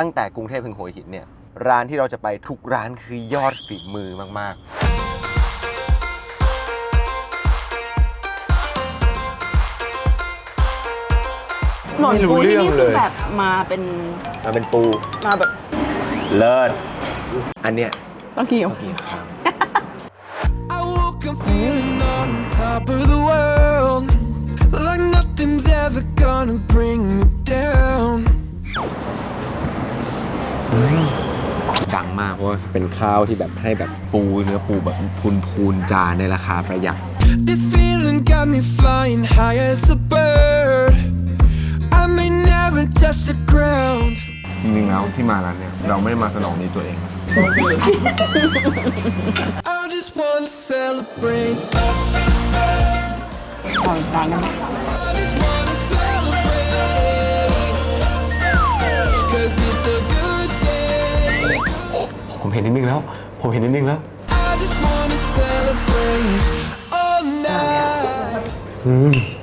ตั้งแต่กรุงเทพถึงหัวหินเนี่ยร้านที่เราจะไปทุกร้านคือยอดฝีมือมากหนอนไม่รู้ปูที่นี่เรื่องคืเลอยแบบมาเป็นๆมาเป็นปูมาแบบเลิศอันเนี้ยต้องเกี่ยวกินข้าว I woke up feeling on ดังมากเพราะว่าเป็นข้าวที่แบบให้แบบปูเนื้อปูแบบพูนพูนๆจานในราคาประหยัด This feeling got me flying high as a bird. I may never touch the ground. จริงๆแล้วที่มาร้านเนี่ยเราไม่ได้มาสนองนี้ตัวเอง I just wanna celebrate. ขออีกจานไผมเห็นนิดนึงแล้ว ผมเห็นนิดนึงแล้ว I just wanna celebrate all night.